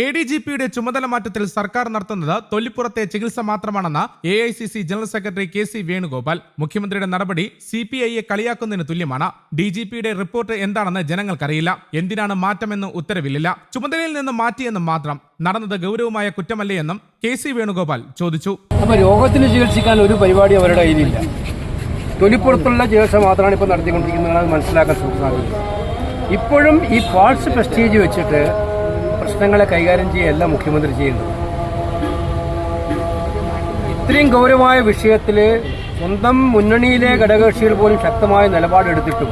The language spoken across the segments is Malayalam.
എ ഡി ജി പിയുടെ ചുമതല മാറ്റത്തിൽ സർക്കാർ നടത്തുന്നത് തൊല്ലിപ്പുറത്തെ ചികിത്സ മാത്രമാണെന്ന് A I C C general secretary K C Venugopal. മുഖ്യമന്ത്രിയുടെ നടപടി സി പി ഐയെ കളിയാക്കുന്നതിന് തുല്യമാണ്. ഡി ജി പിയുടെ റിപ്പോർട്ട് എന്താണെന്ന് ജനങ്ങൾക്കറിയില്ല. എന്തിനാണ് മാറ്റമെന്ന് ഉത്തരവില്ല ചുമതലയിൽ നിന്ന് മാറ്റിയെന്നും മാത്രം. നടന്നത് ഗൗരവമായ കുറ്റമല്ലേ എന്നും കെ സി വേണുഗോപാൽ ചോദിച്ചു. അപ്പൊ രോഗത്തിന് ചികിത്സിക്കാൻ ഒരു പരിപാടി അവരുടെ കയ്യിലില്ല. തൊലിപ്പുറത്തുള്ള ചികിത്സ മാത്രമാണ് ഇപ്പോൾ നടത്തിക്കൊണ്ടിരിക്കുന്നത് മനസ്സിലാക്കാൻ ഇപ്പോഴും ഈ ഫാൾസ് പ്രസ്റ്റീജ് വെച്ചിട്ട് പ്രശ്നങ്ങളെ കൈകാര്യം ചെയ്യുകയല്ല മുഖ്യമന്ത്രി ചെയ്യുന്നത്. ഇത്രയും ഗൗരവമായ വിഷയത്തിൽ സ്വന്തം മുന്നണിയിലെ ഘടകകക്ഷികൾ പോലും ശക്തമായ നിലപാടെടുത്തിട്ടും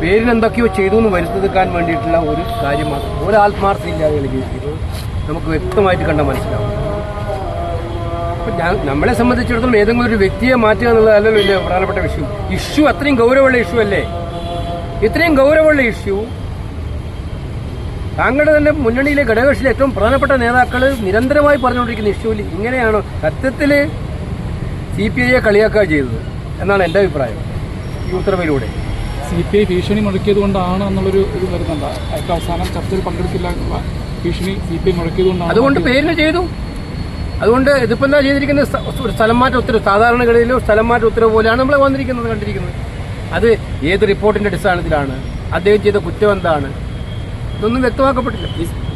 പേരിൽ എന്തൊക്കെയോ ചെയ്തു എന്ന് വരുത്തിക്കാൻ വേണ്ടിയിട്ടുള്ള ഒരു കാര്യം മാത്രം. ഒരു ആത്മാർത്ഥയില്ലാതെ ചെയ്യുന്നത് നമുക്ക് വ്യക്തമായിട്ട് കണ്ട മനസ്സിലാവും. അപ്പം നമ്മളെ സംബന്ധിച്ചിടത്തോളം ഏതെങ്കിലും ഒരു വ്യക്തിയെ മാറ്റുക എന്നുള്ളതല്ലല്ലോ വലിയ പ്രധാനപ്പെട്ട വിഷയം. ഇഷ്യൂ അത്രയും ഗൗരവമുള്ള ഇഷ്യൂ അല്ലേ? ഇത്രയും ഗൗരവമുള്ള ഇഷ്യൂ താങ്കളുടെ തന്നെ മുന്നണിയിലെ ഘടകകക്ഷിയിലെ ഏറ്റവും പ്രധാനപ്പെട്ട നേതാക്കൾ നിരന്തരമായി പറഞ്ഞുകൊണ്ടിരിക്കുന്ന ഇഷ്യൂവിൽ ഇങ്ങനെയാണ് സത്യത്തിൽ സി പി ഐയെ കളിയാക്കുക ചെയ്തത് എന്നാണ് എന്റെ അഭിപ്രായം ഈ ഉത്തരവിലൂടെ. സി പി ഐ ഭീഷണി മുഴക്കിയത് കൊണ്ടാണ് എന്നുള്ളൊരു ഇത് വരുന്നുണ്ട്. ഏറ്റവും അവസാനം ചർച്ചയിൽ പങ്കെടുക്കില്ല ഭീഷണി സി പി ഐ മുഴക്കിയത് കൊണ്ടാണ് അതുകൊണ്ട് പേരിന് ചെയ്തു. അതുകൊണ്ട് ഇതിപ്പോ എന്താ ചെയ്തിരിക്കുന്ന ഒരു സ്ഥലം മാറ്റ ഉത്തരവ് സാധാരണഗതിയിലോ സ്ഥലം മാറ്റ ഉത്തരവ് പോലെയാണ് നമ്മൾ വന്നിരിക്കുന്നത് കണ്ടിരിക്കുന്നത്. അത് ഏത് റിപ്പോർട്ടിന്റെ അടിസ്ഥാനത്തിലാണ്? അദ്ദേഹം ചെയ്ത കുറ്റം എന്താണ്? ഇതൊന്നും വ്യക്തമാക്കപ്പെട്ടില്ല.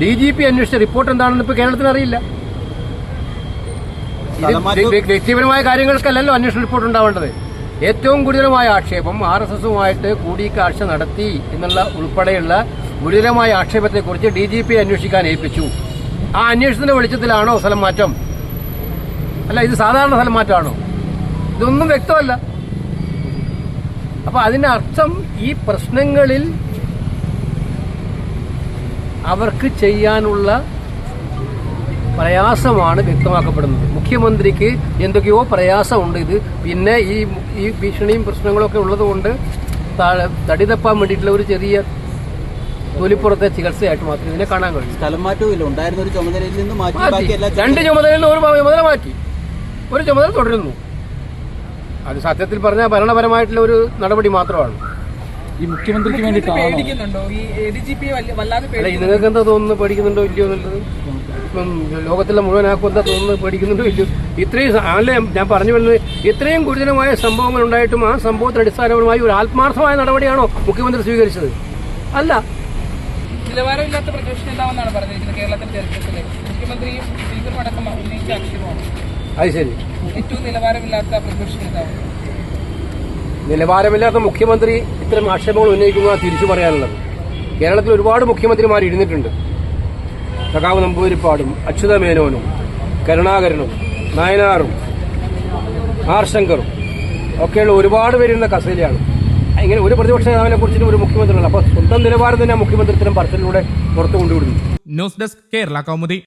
ഡി ജി പി അന്വേഷിച്ച റിപ്പോർട്ട് എന്താണെന്ന് ഇപ്പൊ കേരളത്തിന് അറിയില്ല. വ്യക്തിപരമായ കാര്യങ്ങൾക്കല്ലല്ലോ അന്വേഷണ റിപ്പോർട്ട് ഉണ്ടാവേണ്ടത്. ഏറ്റവും ഗുരുതരമായ ആക്ഷേപം ആർ എസ് എസുമായിട്ട് കൂടിക്കാഴ്ച നടത്തി എന്നുള്ള ഉൾപ്പെടെയുള്ള ഗുരുതരമായ ആക്ഷേപത്തെക്കുറിച്ച് ഡി ജി പി അന്വേഷിക്കാൻ ഏൽപ്പിച്ചു. ആ അന്വേഷണത്തിന്റെ വെളിച്ചത്തിലാണോ സ്ഥലം മാറ്റം? അല്ല ഇത് സാധാരണ സ്ഥലം മാറ്റമാണോ? ഇതൊന്നും വ്യക്തമല്ല. അപ്പൊ അതിന്റെ അർത്ഥം ഈ പ്രശ്നങ്ങളിൽ അവർക്ക് ചെയ്യാനുള്ള പ്രയാസമാണ് വ്യക്തമാക്കപ്പെടുന്നത്. മുഖ്യമന്ത്രിക്ക് എന്തൊക്കെയോ പ്രയാസമുണ്ട് ഇത്. പിന്നെ ഈ ഈ ഭീഷണിയും പ്രശ്നങ്ങളൊക്കെ ഉള്ളതുകൊണ്ട് തടി തപ്പാൻ വേണ്ടിയിട്ടുള്ള ഒരു ചെറിയ തൊലിപ്പുറത്തെ ചികിത്സയായിട്ട് മാത്രമേ ഇതിനെ കാണാൻ കഴിയും. സ്ഥലം മാറ്റവും ഉണ്ടായിരുന്ന ഒരു ചുമതലയിൽ നിന്ന് മാറ്റി മാറ്റി. ബാക്കി എല്ലാ രണ്ട് ചുമതലയിൽ നിന്ന് ഒരു ചുമതല മാറ്റി. ഒരു ചുമതല തുടരുന്നു. അത് സത്യത്തിൽ പറഞ്ഞാൽ ഭരണപരമായിട്ടുള്ള ഒരു നടപടി മാത്രമാണ്. ഈ മുഖ്യമന്ത്രിക്ക് വേണ്ടിയിട്ടാണോ നിങ്ങൾക്ക് എന്താ തോന്നുന്നു പേടിക്കുന്നുണ്ടോ ഇല്ലയോ എന്നുള്ളത്? ഇപ്പം ലോകത്തിലെ മുഴുവൻ ആൾക്കും എന്താ തോന്നുന്നത്? പേടിക്കുന്നുണ്ടോ ഇല്ലയോ? ഇത്രയും അല്ലേ ഞാൻ പറഞ്ഞു വരുന്നത്. ഇത്രയും ഗുരുതരമായ സംഭവങ്ങൾ ഉണ്ടായിട്ടും ആ സംഭവത്തിന് അടിസ്ഥാനപരമായി ഒരു ആത്മാർത്ഥമായ നടപടിയാണോ മുഖ്യമന്ത്രി സ്വീകരിച്ചത്? അല്ല. നിലവാരമില്ലാത്ത പറഞ്ഞിരിക്കുന്നത് കേരളത്തിന്റെ ചരിത്രത്തിലെ മുഖ്യമന്ത്രിയും സ്പീക്കറും അടക്കം ഉന്നയിച്ച ആക്ഷേപമാണ്. അത് ശരി. ഏറ്റവും നിലവാരമില്ലാത്ത പ്രതിപക്ഷ നേതാവ് നിലവാരമില്ലാത്ത മുഖ്യമന്ത്രി ഇത്തരം ആക്ഷേപങ്ങൾ ഉന്നയിക്കുന്ന തിരിച്ചു പറയാനുള്ളത്. കേരളത്തിൽ ഒരുപാട് മുഖ്യമന്ത്രിമാർ ഇരുന്നിട്ടുണ്ട്. സഖാവ് നമ്പൂരിപ്പാടും അച്യുത മേനോനും കരുണാകരനും നയനാറും ആർ ശങ്കറും ഒക്കെയുള്ള ഒരുപാട് പേരുന്ന കസേലയാണ് ഇങ്ങനെ ഒരു പ്രതിപക്ഷ നേതാവിനെ കുറിച്ചിട്ട് ഒരു മുഖ്യമന്ത്രി അപ്പൊ സ്വന്തം നിലവാരം തന്നെ മുഖ്യമന്ത്രി ഇത്തരം പറച്ചിലൂടെ പുറത്തു കൊണ്ടുവിടുന്നു. News desk Kerala Kaumudi.